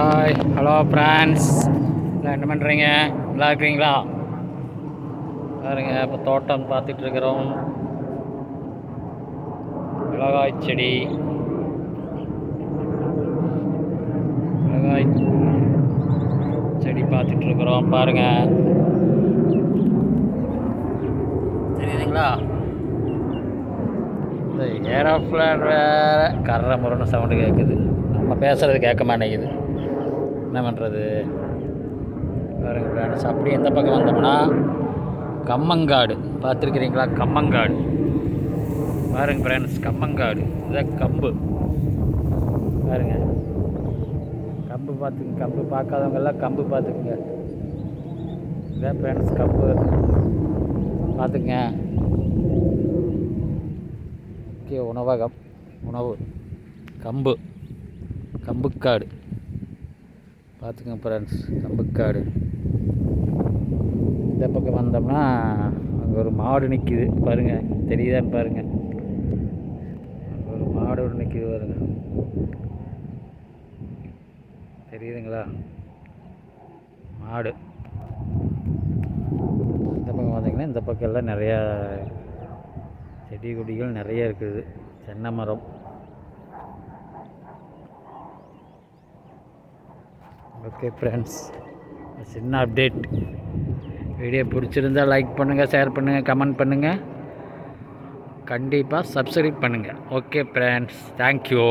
Hi hello France எல்லாம் என்ன பண்ணுறீங்க நல்லா இருக்கிறீங்களா? பாருங்க இப்போ தோட்டம் பார்த்துட்டு இருக்கிறோம். மிளகாய் செடி. மிளகாய் செடி பார்த்துட்டு இருக்கிறோம் பாருங்க. தெரியுதுங்களா? இந்த ஏரோப்ளேன் வேறு கர்ற முருன்னு சவுண்டு கேட்குது நம்ம பேசுகிறது கேட்க மாட்டேங்குது. என்ன பண்ணுறது பாருங்க ஃப்ரெண்ட்ஸ் அப்படி எந்த பக்கம் வந்தோம்னா கம்மங்காடு. பார்த்துருக்கிறீங்களா? கம்மங்காடு. பாருங்க ஃப்ரெண்ட்ஸ் கம்மங்காடு. இதான் கம்பு. பாருங்க. கம்பு பார்த்துங்க கம்பு பார்க்காதவங்கெல்லாம் கம்பு பார்த்துக்குங்க. இதான் ஃப்ரெண்ட்ஸ் கம்பு. பார்த்துங்க. முக்கிய உணவகம் உணவு. கம்பு. கம்புக்காடு. பார்த்துங்க ஃப்ரெண்ட்ஸ் கம்புக்காடு இந்த பக்கம் வந்தோம்னா அங்கே ஒரு மாடு நிற்கிது பாருங்கள் தெரியுதான்னு பாருங்கள் அங்கே ஒரு மாடு ஒன்று நிற்கிது பாருங்க. தெரியுதுங்களா? மாடு. இந்த பக்கம் வந்தீங்கன்னா இந்த பக்கம் எல்லாம் நிறையா செடி கொடிகள் நிறைய இருக்குது. தென்னை மரம். ஓகே ஃப்ரெண்ட்ஸ் சின்ன அப்டேட் வீடியோ பிடிச்சிருந்தா லைக் பண்ணுங்கள் ஷேர் பண்ணுங்கள் கமெண்ட் பண்ணுங்கள் கண்டிப்பாக சப்ஸ்கிரைப் பண்ணுங்கள் ஓகே ஃப்ரெண்ட்ஸ் தேங்க்யூ